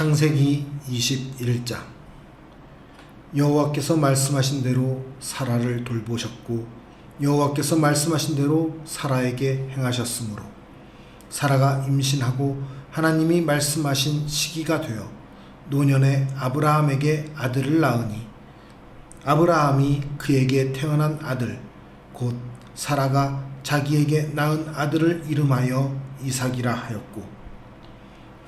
창세기 21장. 여호와께서 말씀하신 대로 사라를 돌보셨고 여호와께서 말씀하신 대로 사라에게 행하셨으므로 사라가 임신하고 하나님이 말씀하신 시기가 되어 노년에 아브라함에게 아들을 낳으니 아브라함이 그에게 태어난 아들 곧 사라가 자기에게 낳은 아들을 이름하여 이삭이라 하였고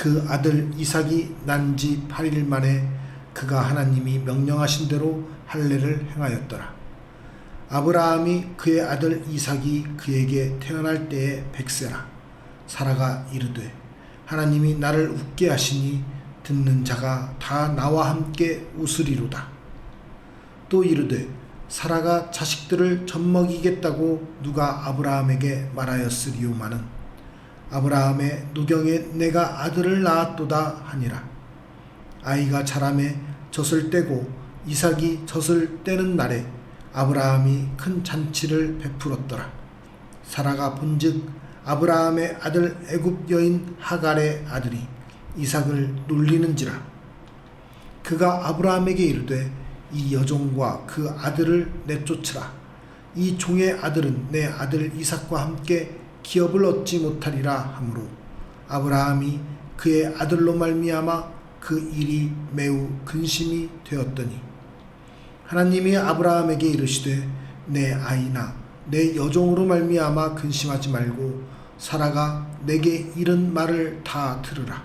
그 아들 이삭이 난 지 8일 만에 그가 하나님이 명령하신 대로 할례를 행하였더라. 아브라함이 그의 아들 이삭이 그에게 태어날 때에 백세라. 사라가 이르되 하나님이 나를 웃게 하시니 듣는 자가 다 나와 함께 웃으리로다. 또 이르되 사라가 자식들을 젖먹이겠다고 누가 아브라함에게 말하였으리오마는 아브라함의 누경에 내가 아들을 낳았도다 하니라. 아이가 자라매 젖을 떼고 이삭이 젖을 떼는 날에 아브라함이 큰 잔치를 베풀었더라. 사라가 본즉 아브라함의 아들 애굽 여인 하갈의 아들이 이삭을 놀리는지라. 그가 아브라함에게 이르되 이 여종과 그 아들을 내쫓으라. 이 종의 아들은 내 아들 이삭과 함께 기업을 얻지 못하리라 하므로 아브라함이 그의 아들로 말미암아 그 일이 매우 근심이 되었더니 하나님이 아브라함에게 이르시되 내 아이나 내 여종으로 말미암아 근심하지 말고 사라가 내게 이른 말을 다 들으라.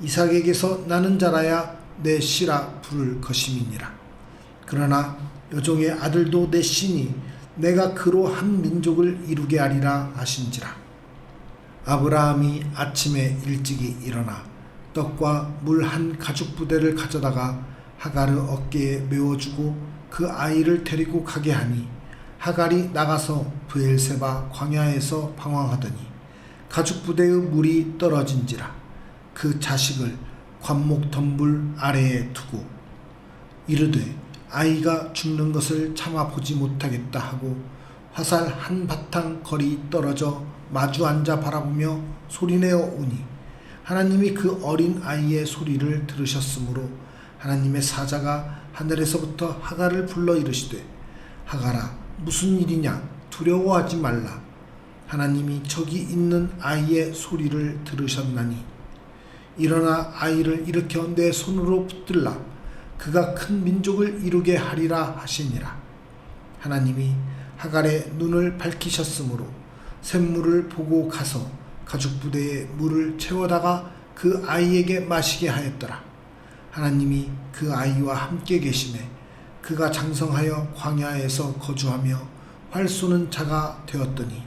이삭에게서 나는 자라야 내 씨라 부를 것임이니라. 그러나 여종의 아들도 내 씨니 내가 그로 한 민족을 이루게 하리라 하신지라. 아브라함이 아침에 일찍이 일어나 떡과 물 한 가죽 부대를 가져다가 하갈의 어깨에 메워주고 그 아이를 데리고 가게 하니 하갈이 나가서 브엘세바 광야에서 방황하더니 가죽 부대의 물이 떨어진지라 그 자식을 관목 덤불 아래에 두고 이르되 아이가 죽는 것을 참아 보지 못하겠다 하고 화살 한 바탕 거리 떨어져 마주 앉아 바라보며 소리내어 오니 하나님이 그 어린 아이의 소리를 들으셨으므로 하나님의 사자가 하늘에서부터 하갈을 불러 이르시되 하갈아 무슨 일이냐? 두려워하지 말라. 하나님이 저기 있는 아이의 소리를 들으셨나니. 일어나 아이를 일으켜 내 손으로 붙들라 그가 큰 민족을 이루게 하리라 하시니라. 하나님이 하갈의 눈을 밝히셨으므로 샘물을 보고 가서 가죽 부대에 물을 채워다가 그 아이에게 마시게 하였더라. 하나님이 그 아이와 함께 계심에 그가 장성하여 광야에서 거주하며 활 쏘는 자가 되었더니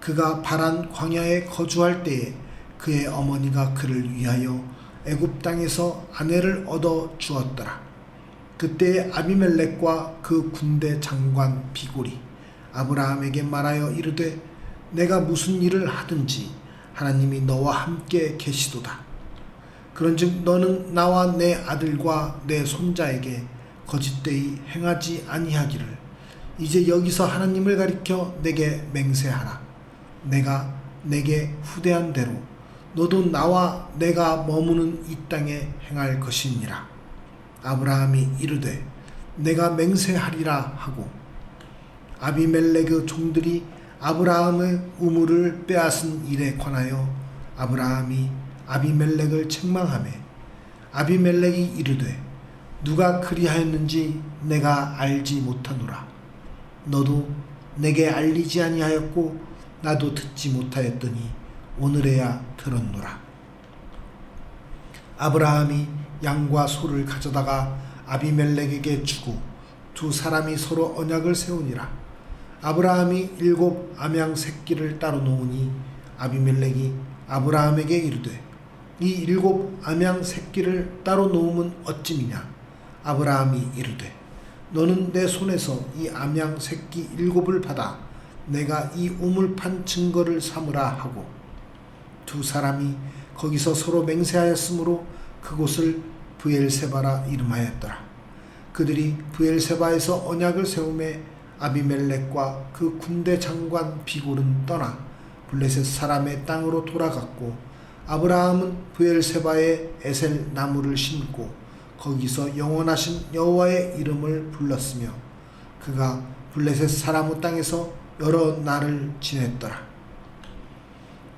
그가 바란 광야에 거주할 때에 그의 어머니가 그를 위하여 애굽 땅에서 아내를 얻어 주었더라. 그때 아비멜렉과 그 군대 장관 비골이 아브라함에게 말하여 이르되 내가 무슨 일을 하든지 하나님이 너와 함께 계시도다. 그런즉 너는 나와 내 아들과 내 손자에게 거짓되이 행하지 아니하기를 이제 여기서 하나님을 가리켜 내게 맹세하라. 내가 내게 후대한 대로 너도 나와 내가 머무는 이 땅에 행할 것이니라. 아브라함이 이르되 내가 맹세하리라 하고 아비멜렉의 종들이 아브라함의 우물을 빼앗은 일에 관하여 아브라함이 아비멜렉을 책망하매 아비멜렉이 이르되 누가 그리하였는지 내가 알지 못하노라. 너도 내게 알리지 아니하였고 나도 듣지 못하였더니 오늘에야 들었노라. 아브라함이 양과 소를 가져다가 아비멜렉에게 주고 두 사람이 서로 언약을 세우니라. 아브라함이 일곱 암양 새끼를 따로 놓으니 아비멜렉이 아브라함에게 이르되 이 일곱 암양 새끼를 따로 놓으면 어찌미냐 아브라함이 이르되 너는 내 손에서 이 암양 새끼 일곱을 받아 내가 이 우물판 증거를 삼으라 하고 두 사람이 거기서 서로 맹세하였으므로 그곳을 부엘세바라 이름하였더라. 그들이 부엘세바에서 언약을 세우매 아비멜렉과 그 군대 장관 비골은 떠나 블레셋 사람의 땅으로 돌아갔고 아브라함은 부엘세바에 에셀 나무를 심고 거기서 영원하신 여호와의 이름을 불렀으며 그가 블레셋 사라무 땅에서 여러 날을 지냈더라.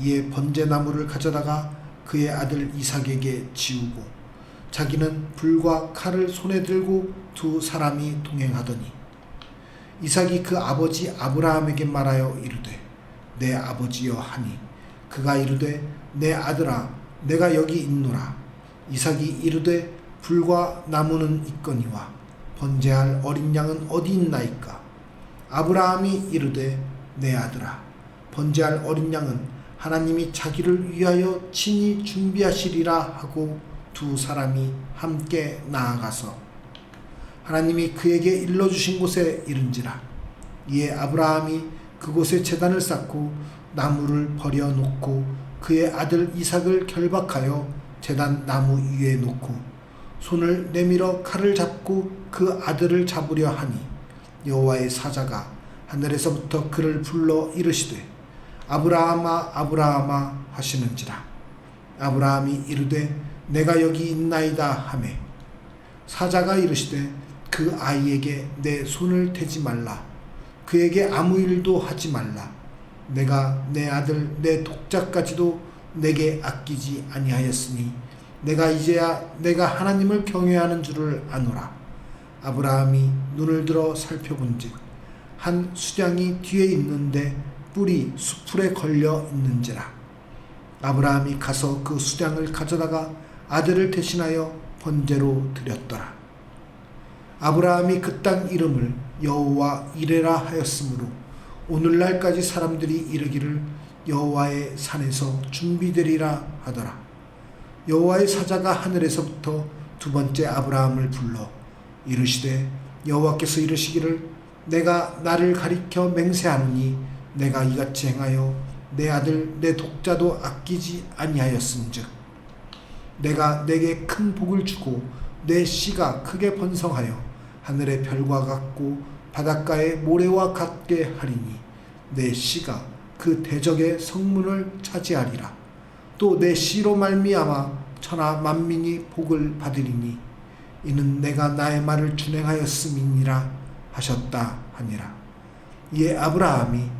이에 번제나무를 가져다가 그의 아들 이삭에게 지우고 자기는 불과 칼을 손에 들고 두 사람이 동행하더니 이삭이 그 아버지 아브라함에게 말하여 이르되 내 아버지여 하니 그가 이르되 내 아들아 내가 여기 있노라. 이삭이 이르되 불과 나무는 있거니와 번제할 어린 양은 어디 있나이까? 아브라함이 이르되 내 아들아 번제할 어린 양은 하나님이 자기를 위하여 친히 준비하시리라 하고 두 사람이 함께 나아가서 하나님이 그에게 일러주신 곳에 이른지라. 이에 아브라함이 그곳에 제단을 쌓고 나무를 버려 놓고 그의 아들 이삭을 결박하여 제단 나무 위에 놓고 손을 내밀어 칼을 잡고 그 아들을 잡으려 하니 여호와의 사자가 하늘에서부터 그를 불러 이르시되 아브라함아 아브라함아 하시는지라. 아브라함이 이르되 내가 여기 있나이다 하매. 사자가 이르시되 그 아이에게 내 손을 대지 말라. 그에게 아무 일도 하지 말라. 내가 내 아들 내 독자까지도 내게 아끼지 아니하였으니 내가 이제야 내가 하나님을 경외하는 줄을 아노라. 아브라함이 눈을 들어 살펴본즉 한 수량이 뒤에 있는데 뿔이 수풀에 걸려 있는지라. 아브라함이 가서 그 수량을 가져다가 아들을 대신하여 번제로 드렸더라. 아브라함이 그 땅 이름을 여호와 이레라 하였으므로 오늘날까지 사람들이 이르기를 여호와의 산에서 준비되리라 하더라. 여호와의 사자가 하늘에서부터 두 번째 아브라함을 불러 이르시되 여호와께서 이르시기를 내가 나를 가리켜 맹세하노니 내가 이같이 행하여 내 아들 내 독자도 아끼지 아니하였음즉 내가 내게 큰 복을 주고 내 씨가 크게 번성하여 하늘의 별과 같고 바닷가의 모래와 같게 하리니 내 씨가 그 대적의 성문을 차지하리라. 또 내 씨로 말미암아 천하 만민이 복을 받으리니 이는 내가 나의 말을 준행하였음이니라 하셨다 하니라. 이에 아브라함이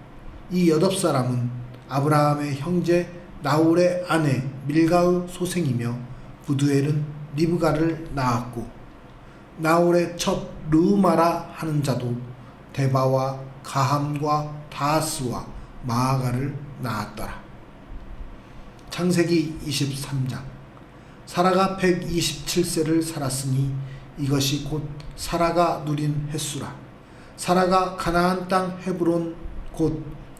이 여덟 사람은 아브라함의 형제 나홀의 아내 밀가의 소생이며 부두엘은 리브가를 낳았고 나홀의 첫 르우마라 하는 자도 데바와 가함과 다하스와 마아가를 낳았더라. 창세기 23장 사라가 127세를 살았으니 이것이 곧 사라가 누린 횟수라. 사라가 가나안 땅 헤브론 곧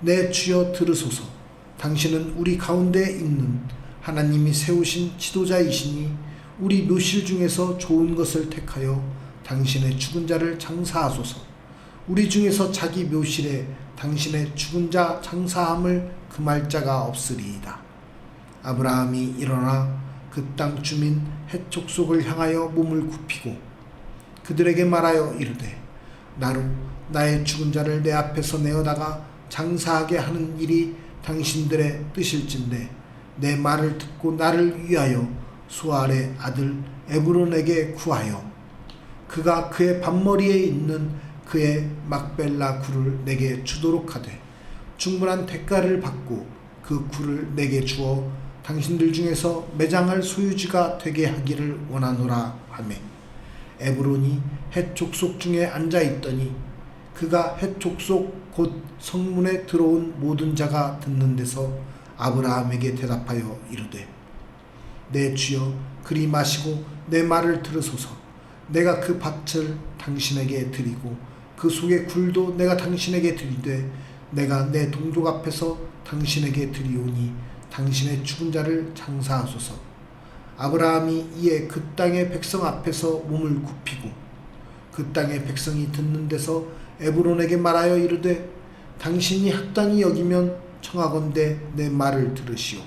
내 주여 들으소서 당신은 우리 가운데 있는 하나님이 세우신 지도자이시니 우리 묘실 중에서 좋은 것을 택하여 당신의 죽은 자를 장사하소서 우리 중에서 자기 묘실에 당신의 죽은 자 장사함을 금할 자가 없으리이다. 아브라함이 일어나 그 땅 주민 헷 족속을 향하여 몸을 굽히고 그들에게 말하여 이르되 나로 나의 죽은 자를 내 앞에서 내어다가 장사하게 하는 일이 당신들의 뜻일진데 내 말을 듣고 나를 위하여 수알의 아들 에브론에게 구하여 그가 그의 반머리에 있는 그의 막벨라 굴을 내게 주도록 하되 충분한 대가를 받고 그 굴을 내게 주어 당신들 중에서 매장할 소유지가 되게 하기를 원하노라 하매 에브론이 헷 족속 중에 앉아 있더니 그가 헷 족속 곧 성문에 들어온 모든 자가 듣는 데서 아브라함에게 대답하여 이르되 내 주여 그리 마시고 내 말을 들으소서. 내가 그 밭을 당신에게 드리고 그 속의 굴도 내가 당신에게 드리되 내가 내 동족 앞에서 당신에게 드리오니 당신의 죽은 자를 장사하소서. 아브라함이 이에 그 땅의 백성 앞에서 몸을 굽히고 그 땅의 백성이 듣는 데서 에브론에게 말하여 이르되 당신이 학당이 여기면 청하건대 내 말을 들으시오.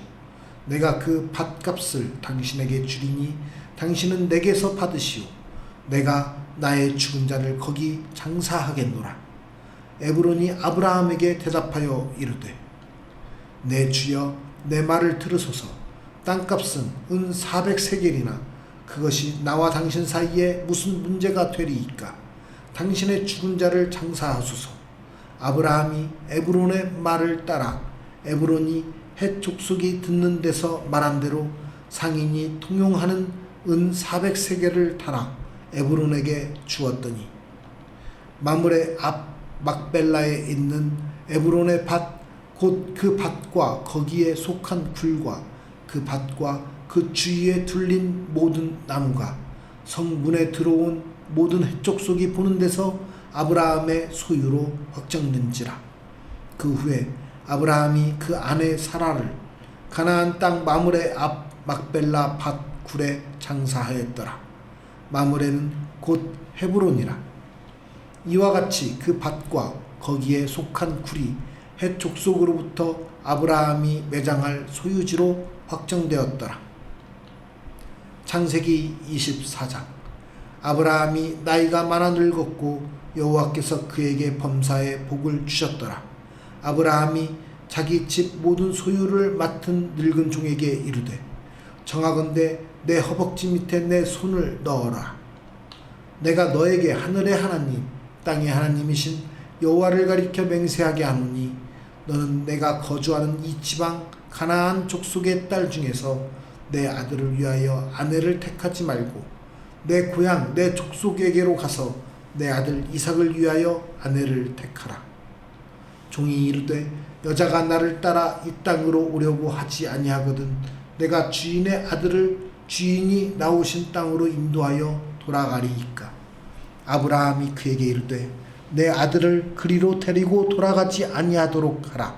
내가 그 밭값을 당신에게 주리니 당신은 내게서 받으시오. 내가 나의 죽은 자를 거기 장사하겠노라. 에브론이 아브라함에게 대답하여 이르되 내 주여 내 말을 들으소서. 땅값은 은 400세겔이나 그것이 나와 당신 사이에 무슨 문제가 되리이까 당신의 죽은 자를 장사하소서. 아브라함이 에브론의 말을 따라 에브론이 헷 족속이 듣는 데서 말한 대로 상인이 통용하는 은 400세겔을 달아 에브론에게 주었더니 마물의 앞 막벨라에 있는 에브론의 밭 곧 그 밭과 거기에 속한 굴과 그 밭과 그 주위에 둘린 모든 나무가 성문에 들어온 모든 해쪽 속이 보는 데서 아브라함의 소유로 확정된지라. 그 후에 아브라함이 그 아내 사라를 가나안 땅 마물의 앞 막벨라 밭 굴에 장사하였더라. 마물에는 곧 헤브론이라. 이와 같이 그 밭과 거기에 속한 굴이 헷 족속으로부터 아브라함이 매장할 소유지로 확정되었더라. 창세기 24장 아브라함이 나이가 많아 늙었고 여호와께서 그에게 범사에 복을 주셨더라. 아브라함이 자기 집 모든 소유를 맡은 늙은 종에게 이르되 정하건대 내 허벅지 밑에 내 손을 넣어라. 내가 너에게 하늘의 하나님, 땅의 하나님이신 여호와를 가리켜 맹세하게 하노니 너는 내가 거주하는 이 지방 가나안 족속의 딸 중에서 내 아들을 위하여 아내를 택하지 말고 내 고향 내 족속에게로 가서 내 아들 이삭을 위하여 아내를 택하라. 종이 이르되 여자가 나를 따라 이 땅으로 오려고 하지 아니하거든 내가 주인의 아들을 주인이 나오신 땅으로 인도하여 돌아가리이까. 아브라함이 그에게 이르되 내 아들을 그리로 데리고 돌아가지 아니하도록 하라.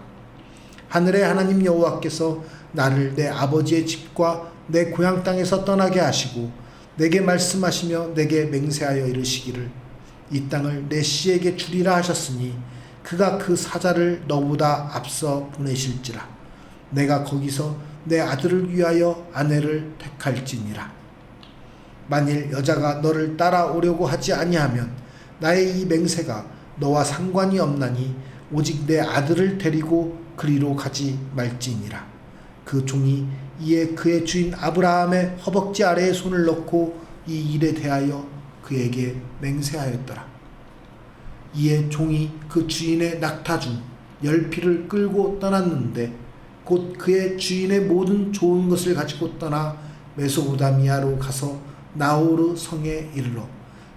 하늘의 하나님 여호와께서 나를 내 아버지의 집과 내 고향 땅에서 떠나게 하시고 내게 말씀하시며 내게 맹세하여 이르시기를 이 땅을 내 씨에게 주리라 하셨으니 그가 그 사자를 너보다 앞서 보내실지라 내가 거기서 내 아들을 위하여 아내를 택할지니라 만일 여자가 너를 따라오려고 하지 아니하면 나의 이 맹세가 너와 상관이 없나니 오직 내 아들을 데리고 그리로 가지 말지니라. 그 종이 이에 그의 주인 아브라함의 허벅지 아래에 손을 넣고 이 일에 대하여 그에게 맹세하였더라. 이에 종이 그 주인의 낙타 중 열피를 끌고 떠났는데 곧 그의 주인의 모든 좋은 것을 가지고 떠나 메소보다미아로 가서 나오르 성에 이르러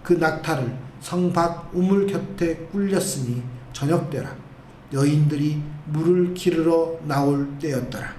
그 낙타를 성밭 우물 곁에 꿀렸으니 저녁 때라 여인들이 물을 기르러 나올 때였더라.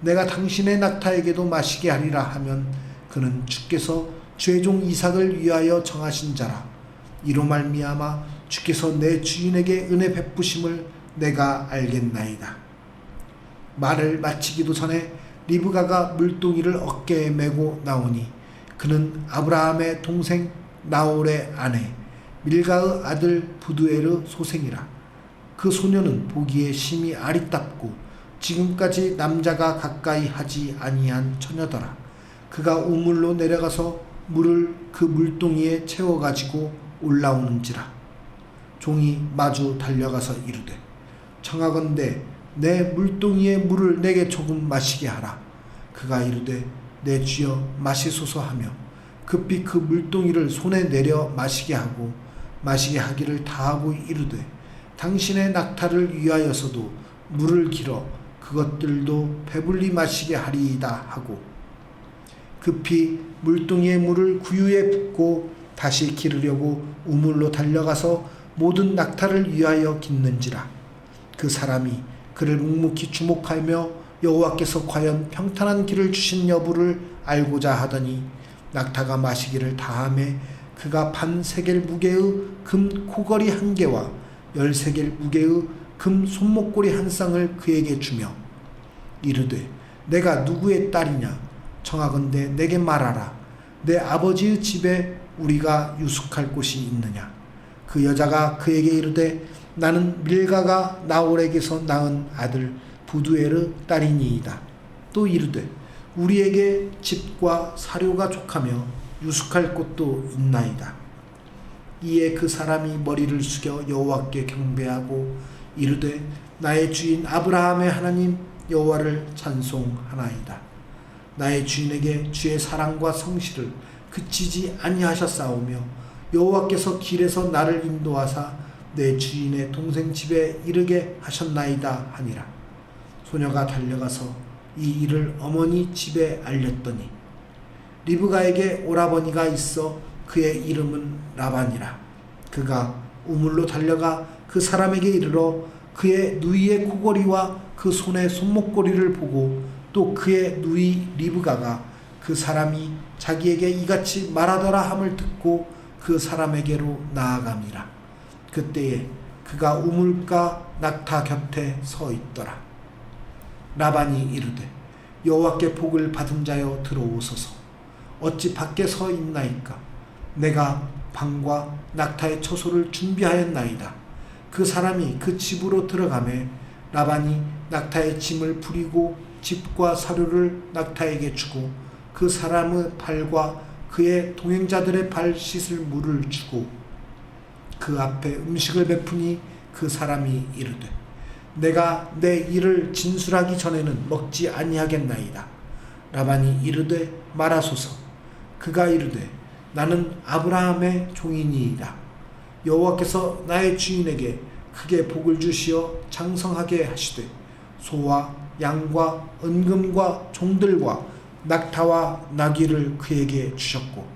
내가 당신의 낙타에게도 마시게 하리라 하면 그는 주께서 죄종 이삭을 위하여 정하신 자라. 이로 말미암아 주께서 내 주인에게 은혜 베푸심을 내가 알겠나이다. 말을 마치기도 전에 리브가가 물동이를 어깨에 메고 나오니 그는 아브라함의 동생 나홀의 아내 밀가의 아들 부두에르 소생이라. 그 소녀는 보기에 심히 아리답고 지금까지 남자가 가까이 하지 아니한 처녀더라. 그가 우물로 내려가서 물을 그 물동이에 채워 가지고 올라오는지라. 종이 마주 달려가서 이르되 청하건대 내 물동이의 물을 내게 조금 마시게 하라. 그가 이르되 내 주여 마시소서 하며 급히 그 물동이를 손에 내려 마시게 하고 마시게 하기를 다하고 이르되 당신의 낙타를 위하여서도 물을 길어 그것들도 배불리 마시게 하리이다 하고 급히 물동이의 물을 구유에 붓고 다시 기르려고 우물로 달려가서 모든 낙타를 위하여 깃는지라. 그 사람이 그를 묵묵히 주목하며 여호와께서 과연 평탄한 길을 주신 여부를 알고자 하더니 낙타가 마시기를 다함에 그가 반 세겔 무게의 금 코걸이 한 개와 열 세겔 무게의 금 손목고리 한 쌍을 그에게 주며 이르되 내가 누구의 딸이냐? 청하건대 내게 말하라. 내 아버지의 집에 우리가 유숙할 곳이 있느냐? 그 여자가 그에게 이르되 나는 밀가가 나홀에게서 낳은 아들 부두에르 딸이니이다. 또 이르되 우리에게 집과 사료가 족하며 유숙할 곳도 있나이다. 이에 그 사람이 머리를 숙여 여호와께 경배하고 이르되 나의 주인 아브라함의 하나님 여호와를 찬송하나이다. 나의 주인에게 주의 사랑과 성실을 그치지 아니하셨사오며 여호와께서 길에서 나를 인도하사 내 주인의 동생 집에 이르게 하셨나이다 하니라. 소녀가 달려가서 이 일을 어머니 집에 알렸더니 리브가에게 오라버니가 있어 그의 이름은 라반이라. 그가 우물로 달려가 그 사람에게 이르러 그의 누이의 코걸이와 그 손의 손목걸이를 보고 또 그의 누이 리브가가 그 사람이 자기에게 이같이 말하더라 함을 듣고 그 사람에게로 나아감이라. 그때에 그가 우물가 낙타 곁에 서 있더라. 라반이 이르되 여호와께 복을 받은 자여 들어오소서. 어찌 밖에 서 있나이까? 내가 방과 낙타의 처소를 준비하였나이다. 그 사람이 그 집으로 들어가매 라반이 낙타의 짐을 부리고 집과 사료를 낙타에게 주고 그 사람의 발과 그의 동행자들의 발 씻을 물을 주고 그 앞에 음식을 베푸니 그 사람이 이르되 내가 내 일을 진술하기 전에는 먹지 아니하겠나이다. 라반이 이르되 말하소서. 그가 이르되 나는 아브라함의 종이니이다. 여호와께서 나의 주인에게 크게 복을 주시어 장성하게 하시되 소와 양과 은금과 종들과 낙타와 나귀를 그에게 주셨고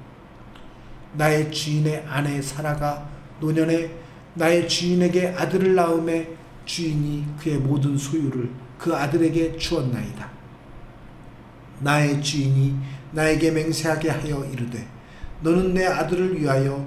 나의 주인의 아내 사라가 노년에 나의 주인에게 아들을 낳음에 주인이 그의 모든 소유를 그 아들에게 주었나이다. 나의 주인이 나에게 맹세하게 하여 이르되 너는 내 아들을 위하여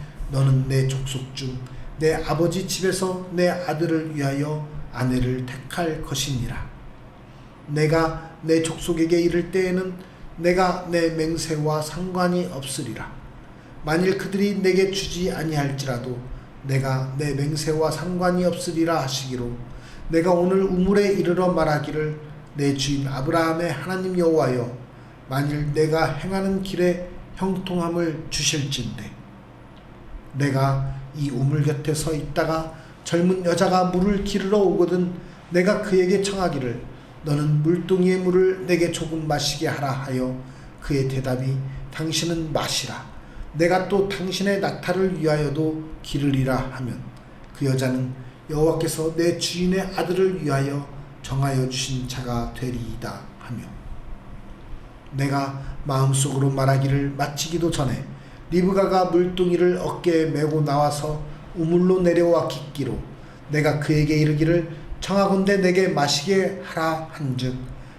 너는 내 족속 중 내 아버지 집에서 내 아들을 위하여 아내를 택할 것이니라. 내가 내 족속에게 이를 때에는 내가 내 맹세와 상관이 없으리라. 만일 그들이 내게 주지 아니할지라도 내가 내 맹세와 상관이 없으리라 하시기로 내가 오늘 우물에 이르러 말하기를 내 주인 아브라함의 하나님 여호와여 만일 내가 행하는 길에 형통함을 주실진대 내가 이 우물 곁에 서 있다가 젊은 여자가 물을 기르러 오거든 내가 그에게 청하기를 너는 물동이의 물을 내게 조금 마시게 하라 하여 그의 대답이 당신은 마시라. 내가 또 당신의 낙타를 위하여도 기르리라 하면 그 여자는 여호와께서 내 주인의 아들을 위하여 정하여 주신 자가 되리이다 하며 내가 마음속으로 말하기를 마치기도 전에 리브가가 물동이를 어깨에 메고 나와서 우물로 내려와 깃기로 내가 그에게 이르기를 청하건대 내게 마시게 하라 한즉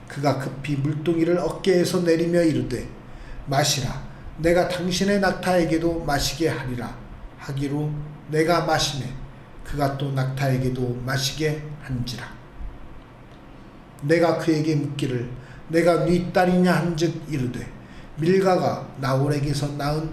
그가 급히 물동이를 어깨에서 내리며 이르되 마시라 내가 당신의 낙타에게도 마시게 하리라 하기로 내가 마시매 그가 또 낙타에게도 마시게 한지라. 내가 그에게 묻기를 내가 네 딸이냐 한즉 이르되 밀가가 나홀에게서 낳은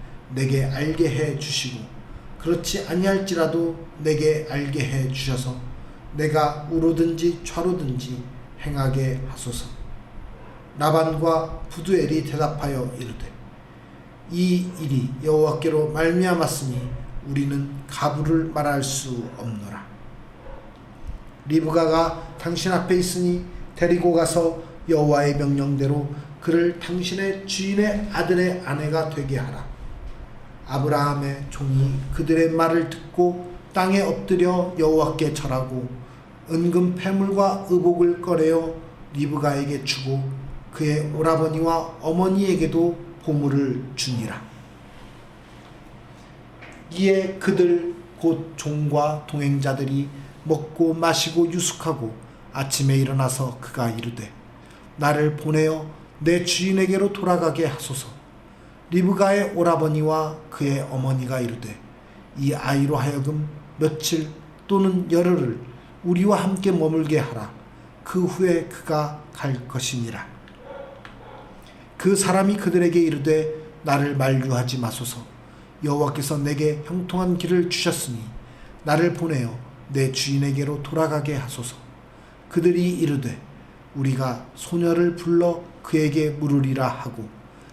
내게 알게 해 주시고 그렇지 아니할지라도 내게 알게 해 주셔서 내가 우로든지 좌로든지 행하게 하소서. 라반과 부두엘이 대답하여 이르되 이 일이 여호와께로 말미암았으니 우리는 가부를 말할 수 없노라. 리브가가 당신 앞에 있으니 데리고 가서 여호와의 명령대로 그를 당신의 주인의 아들의 아내가 되게 하라. 아브라함의 종이 그들의 말을 듣고 땅에 엎드려 여호와께 절하고 은금 패물과 의복을 꺼내어 리브가에게 주고 그의 오라버니와 어머니에게도 보물을 주니라. 이에 그들 곧 종과 동행자들이 먹고 마시고 유숙하고 아침에 일어나서 그가 이르되 나를 보내어 내 주인에게로 돌아가게 하소서. 리브가의 오라버니와 그의 어머니가 이르되 이 아이로 하여금 며칠 또는 열흘을 우리와 함께 머물게 하라. 그 후에 그가 갈 것이니라. 그 사람이 그들에게 이르되 나를 만류하지 마소서. 여호와께서 내게 형통한 길을 주셨으니 나를 보내어 내 주인에게로 돌아가게 하소서. 그들이 이르되 우리가 소녀를 불러 그에게 물으리라 하고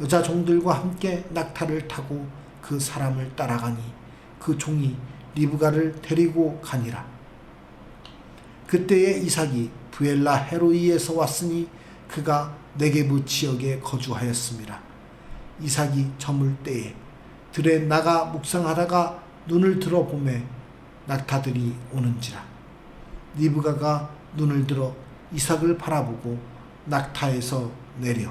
여자 종들과 함께 낙타를 타고 그 사람을 따라가니 그 종이 리브가를 데리고 가니라. 그때에 이삭이 부엘라 헤로이에서 왔으니 그가 네게부 지역에 거주하였습니다. 이삭이 저물 때에 들에 나가 묵상하다가 눈을 들어 보매 낙타들이 오는지라. 리브가가 눈을 들어 이삭을 바라보고 낙타에서 내려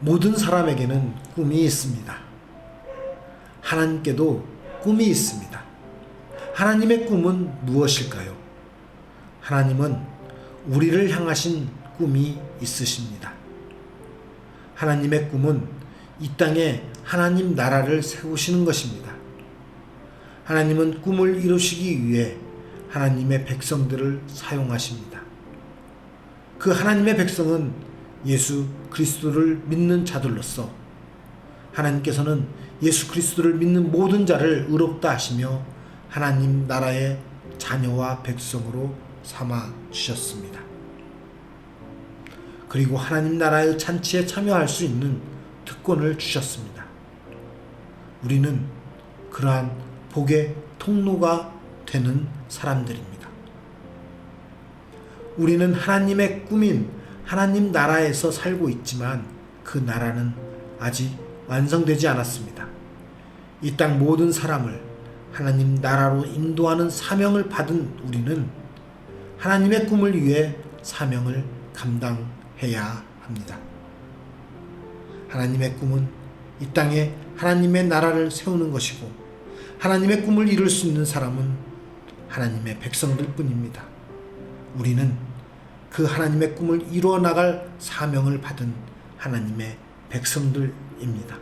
모든 사람에게는 꿈이 있습니다. 하나님께도 꿈이 있습니다. 하나님의 꿈은 무엇일까요? 하나님은 우리를 향하신 꿈이 있으십니다. 하나님의 꿈은 이 땅에 하나님 나라를 세우시는 것입니다. 하나님은 꿈을 이루시기 위해 하나님의 백성들을 사용하십니다. 그 하나님의 백성은 예수 그리스도를 믿는 자들로서 하나님께서는 예수 그리스도를 믿는 모든 자를 의롭다 하시며 하나님 나라의 자녀와 백성으로 삼아 주셨습니다. 그리고 하나님 나라의 잔치에 참여할 수 있는 특권을 주셨습니다. 우리는 그러한 복의 통로가 되는 사람들입니다. 우리는 하나님의 꿈인 하나님 나라에서 살고 있지만 그 나라는 아직 완성되지 않았습니다. 이 땅 모든 사람을 하나님 나라로 인도하는 사명을 받은 우리는 하나님의 꿈을 위해 사명을 감당해야 합니다. 하나님의 꿈은 이 땅에 하나님의 나라를 세우는 것이고 하나님의 꿈을 이룰 수 있는 사람은 하나님의 백성들 뿐입니다. 우리는 그 하나님의 꿈을 이루어 나갈 사명을 받은 하나님의 백성들입니다.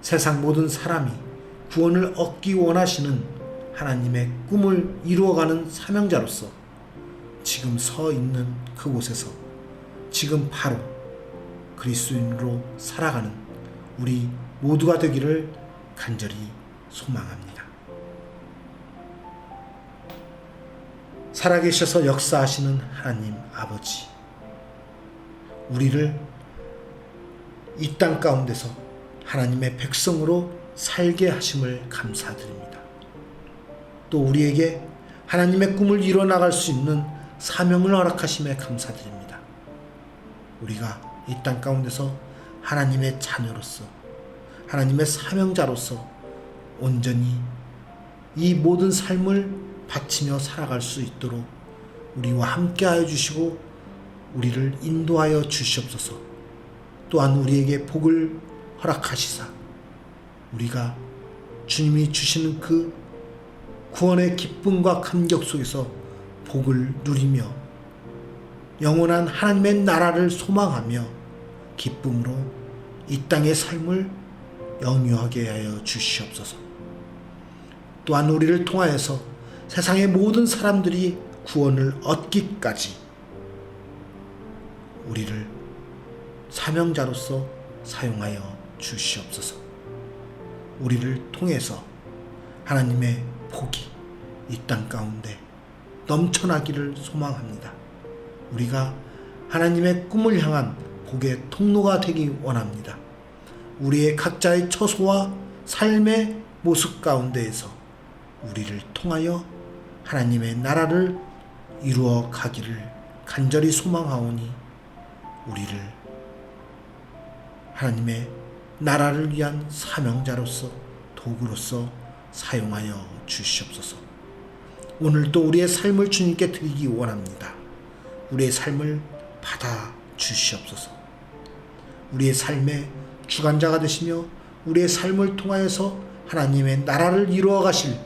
세상 모든 사람이 구원을 얻기 원하시는 하나님의 꿈을 이루어가는 사명자로서 지금 서 있는 그곳에서 지금 바로 그리스도인으로 살아가는 우리 모두가 되기를 간절히 소망합니다. 살아계셔서 역사하시는 하나님 아버지, 우리를 이 땅 가운데서 하나님의 백성으로 살게 하심을 감사드립니다. 또 우리에게 하나님의 꿈을 이뤄 나갈 수 있는 사명을 허락하심에 감사드립니다. 우리가 이 땅 가운데서 하나님의 자녀로서 하나님의 사명자로서 온전히 이 모든 삶을 바치며 살아갈 수 있도록 우리와 함께하여 주시고 우리를 인도하여 주시옵소서. 또한 우리에게 복을 허락하시사 우리가 주님이 주시는 그 구원의 기쁨과 감격 속에서 복을 누리며 영원한 하나님의 나라를 소망하며 기쁨으로 이 땅의 삶을 영유하게 하여 주시옵소서. 또한 우리를 통하여서 세상의 모든 사람들이 구원을 얻기까지 우리를 사명자로서 사용하여 주시옵소서. 우리를 통해서 하나님의 복이 이 땅 가운데 넘쳐나기를 소망합니다. 우리가 하나님의 꿈을 향한 복의 통로가 되기 원합니다. 우리의 각자의 처소와 삶의 모습 가운데에서 우리를 통하여 하나님의 나라를 이루어 가기를 간절히 소망하오니 우리를 하나님의 나라를 위한 사명자로서 도구로서 사용하여 주시옵소서. 오늘도 우리의 삶을 주님께 드리기 원합니다. 우리의 삶을 받아 주시옵소서. 우리의 삶의 주관자가 되시며 우리의 삶을 통하여서 하나님의 나라를 이루어 가실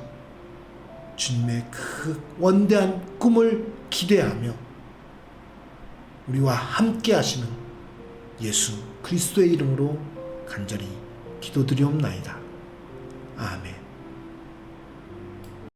주님의 그 원대한 꿈을 기대하며 우리와 함께 하시는 예수 그리스도의 이름으로 간절히 기도드리옵나이다. 아멘.